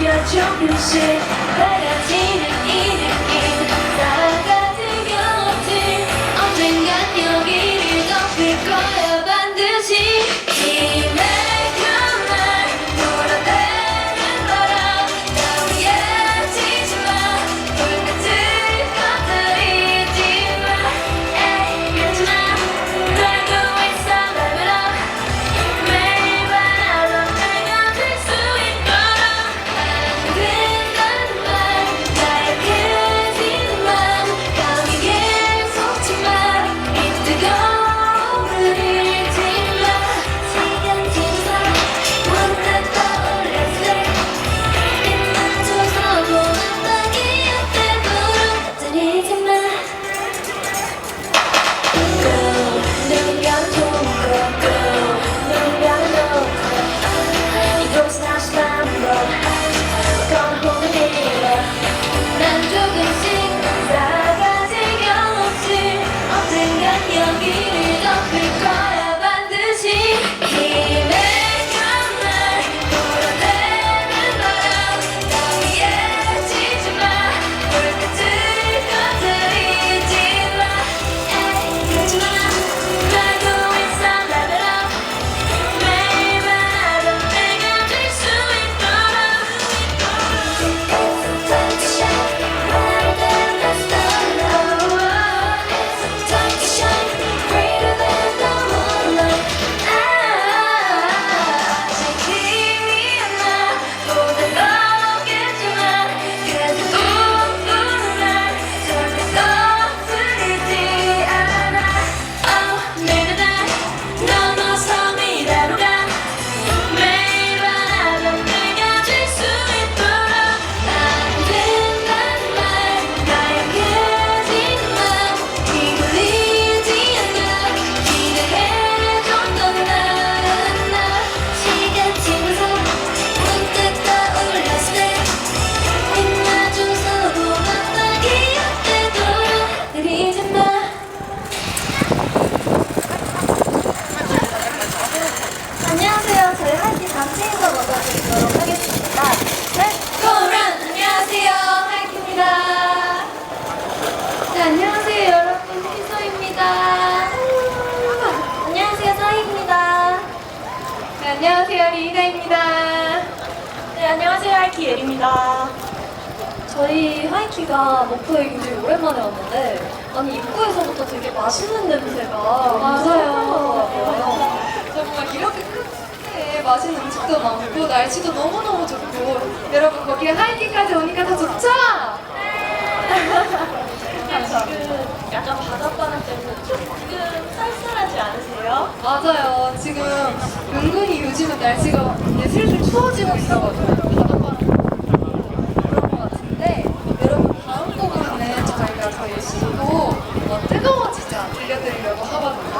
나도 느 저희 하이키가 목포에 굉장히 오랜만에 왔는데 아니 입구에서부터 되게 맛있는 냄새가 맞아요. 정말 이렇게 큰 숲에 맛있는 음식도 많고 날씨도 너무너무 좋고 여러분 거기에 하이킹까지 오니까 더 좋죠? 지금 약간 바닷바람 때문에 조금 쌀쌀하지 않으세요? 맞아요 지금 은근히 요즘은 날씨가 이제 슬슬 추워지고 있어가지고 바닷바람 그런 것 같은데 여러분 다음 곡으로는 저희가 저희 신곡 어, 뜨거워지자 들려드리려고 하거든요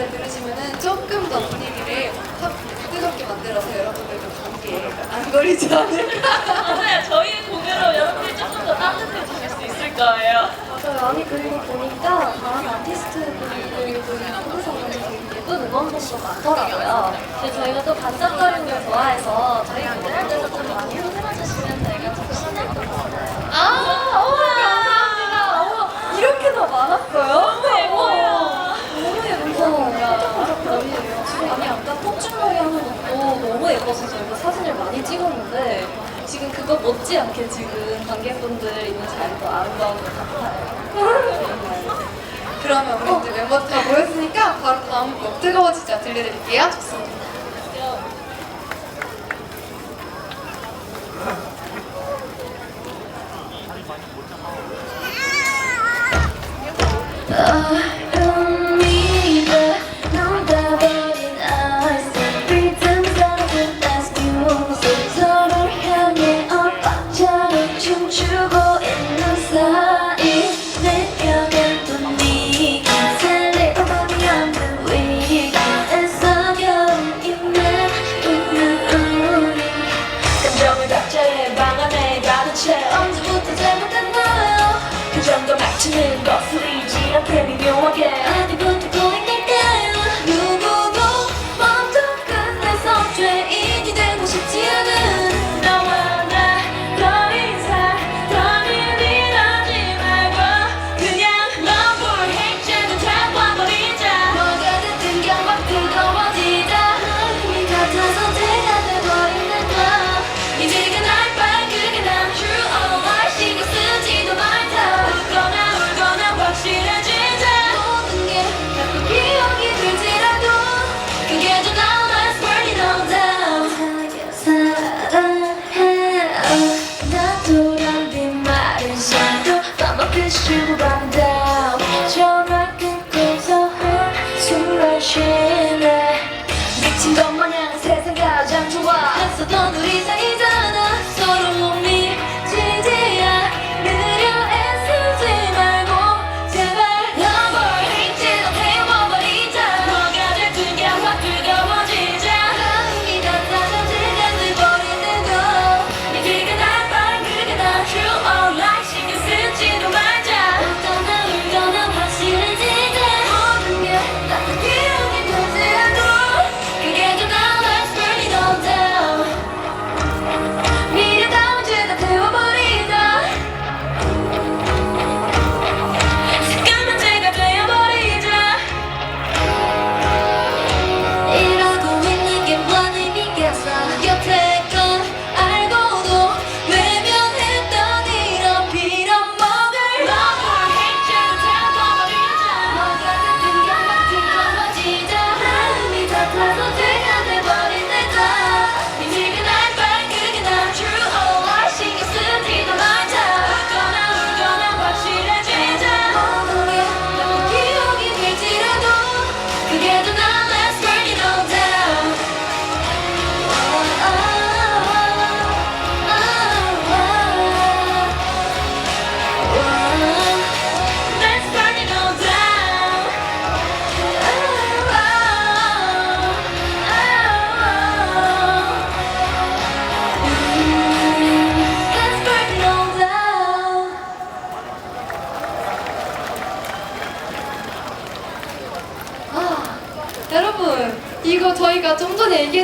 아마 이 노래 들으시면은 조금 더 분위기를 확 뜨겁게 만들어서 여러분들도 감기에 안 걸리지 않을까 맞아요. 저희 곡으로 여러분들이 조금 더 따뜻해지실 수 있을 거예요. 맞아요. 아니 그리고 보니까 다른 아티스트분들도 되게 예쁜 음원들도 많더라고요. 근데 저희가 또 반짝거리는 걸 좋아해서 저희 무대 할 때도 좀 많이 흔들어 주시면 저희가 좀 신날 것 같아요. 아, 어, 감사합니다. 어, 이렇게 더 많았어요? 너무 예뻐요. 아니 아까 폭죽놀이 하는 것도 너무 예뻐서 저희가 사진을 많이 찍었는데 지금 그거 못지않게 지금 관객분들 있는 자리도 아름다운 것 같아요. 그러면 우리 이제 멤버들 다 모였으니까 바로 다음 곡 뜨거워지자 들려드릴게요. 좋습니다.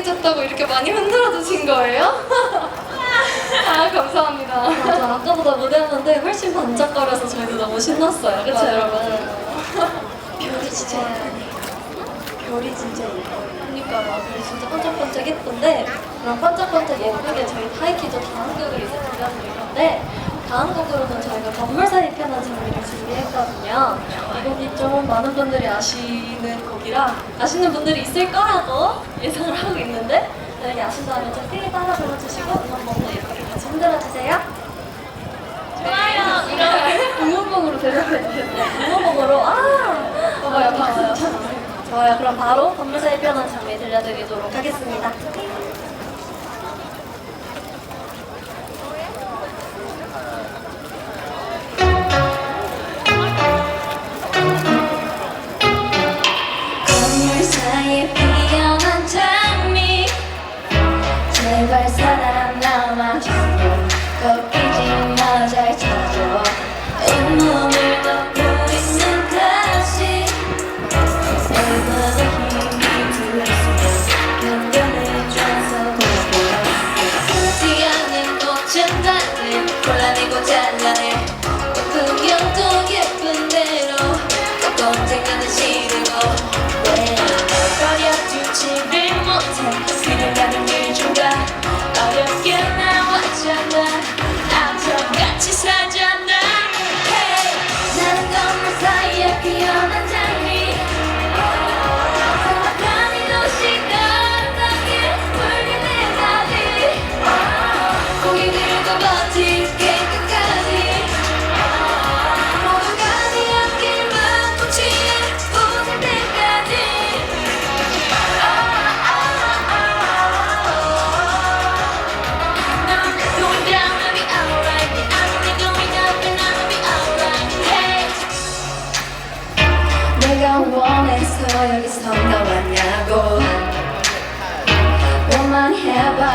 얘기해줬다고 이렇게 많이 흔들어 주신 거예요? 아, 감사합니다. 맞아, 아까보다 무대하는데 훨씬 반짝거려서 저희도 너무 신났어요. 그쵸, 맞아요, 여러분? 별이 진짜 별이 진짜 예뻐요. 그러니까요. 별이 진짜 반짝반짝 예쁜데 그럼 반짝반짝 예쁘게 저희 타이키도 다음 곡을 이제 들려드릴 건데 다음 곡으로는 저희가 건물 사이 편한 장미를 준비했거든요. 이 곡이 좀 많은 분들이 아시는 곡 이라 아시는 분들이 있을 거라고 예상을 하고 있는데 만약에 아신다면 좀 크게 따라 불러주시고 번호 예쁘게 같이 흔들어주세요. 좋아요. 이거 응원봉으로 대답해주세요. 음악곡으로 아 봐봐요, 박수 좋아요. 그럼 바로 건물 사이 편한 장미 들려드리도록 하겠습니다.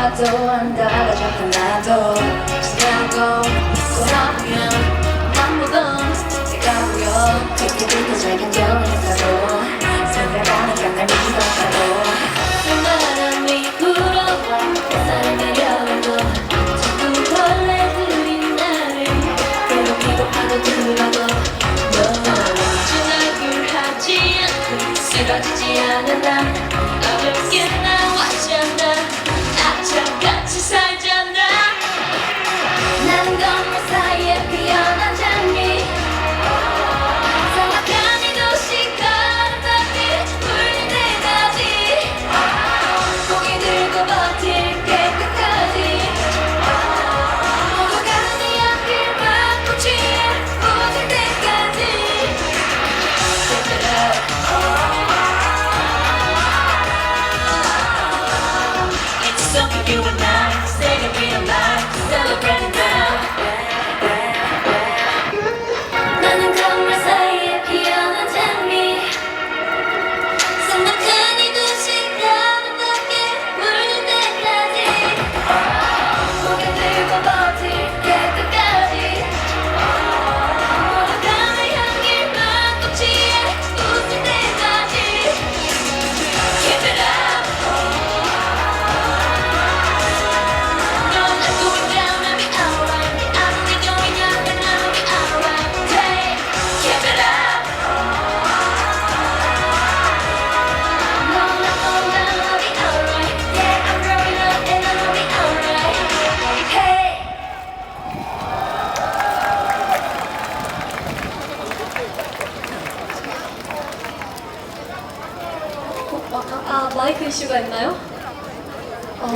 해봐도 안 따라잡고 나도. 지나고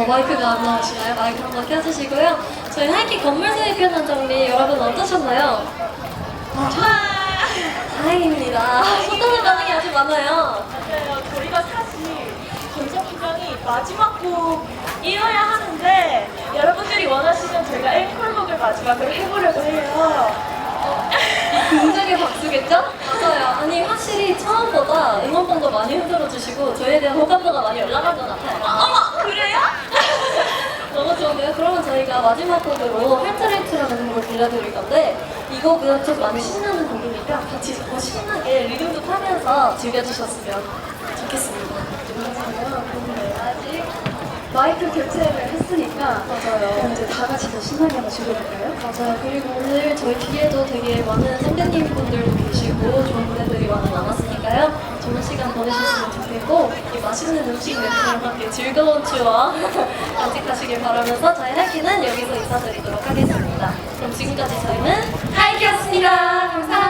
마이크가 안 나오시나요? 마이크 한번 켜주시고요. 저희 하이킥 건물 사이 편한 정리 여러분 어떠셨나요? 아, 다행입니다. 소통의 반응이 아주 많아요. 맞아요. 저희가 사실 기장이 마지막 곡이어야 하는데 여러분들이 원하시면 저희가 앵콜곡을 마지막으로 해보려고 해요. 굉장히 박수겠죠? 맞아요. 아니 확실히 처음보다 응원봉도 많이 흔들어 주시고 저희에 대한 호감도가 많이 올라간 것 같아요. 어머, 그래요? 너무 좋은데요? 그러면 저희가 마지막 곡으로 할트레이트라는 곡을 들려드릴 건데 이이 곡은 좀 많이 신나는 곡이니까 같이 더 신나게 리듬도 타면서 즐겨주셨으면 좋겠습니다. 맞아요. 근데 아직 마이크 교체를 했으니까 맞아요. 이제 다 같이 더 신나게 한번 즐겨볼까요? 맞아요. 그리고 오늘 저희 뒤에도 되게 많은 선배님 분들도 계시고 좋은 무대들이 많이 남았으니까요. 좋은 시간 보내셨으면 좋겠고 이 맛있는 음식 냄새와 함께 즐거운 추억 간직하시길 바라면서 저희 하이키는 여기서 인사드리도록 하겠습니다. 그럼 지금까지 저희는 하이키였습니다. 감사합니다.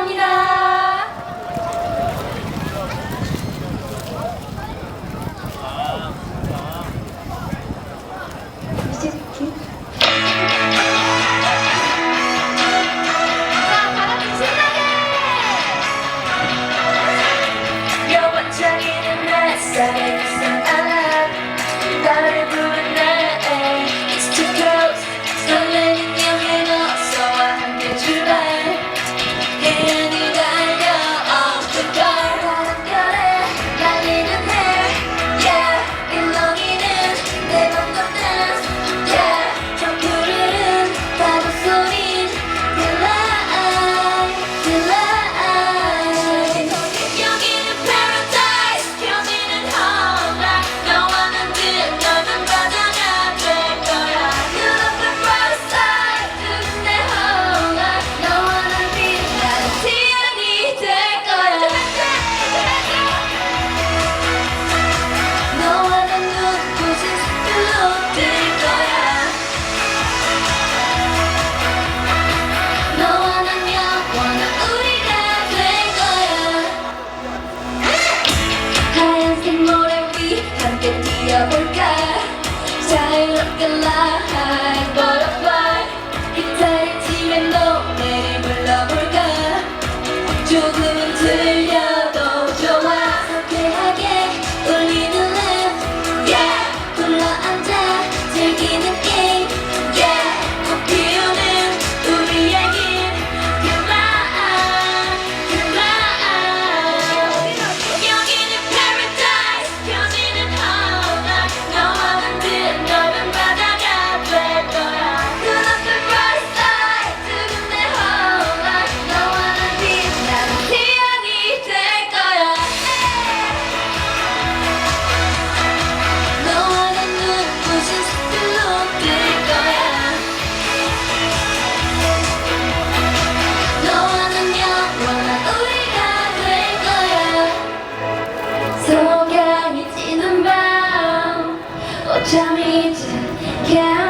Tell me. To count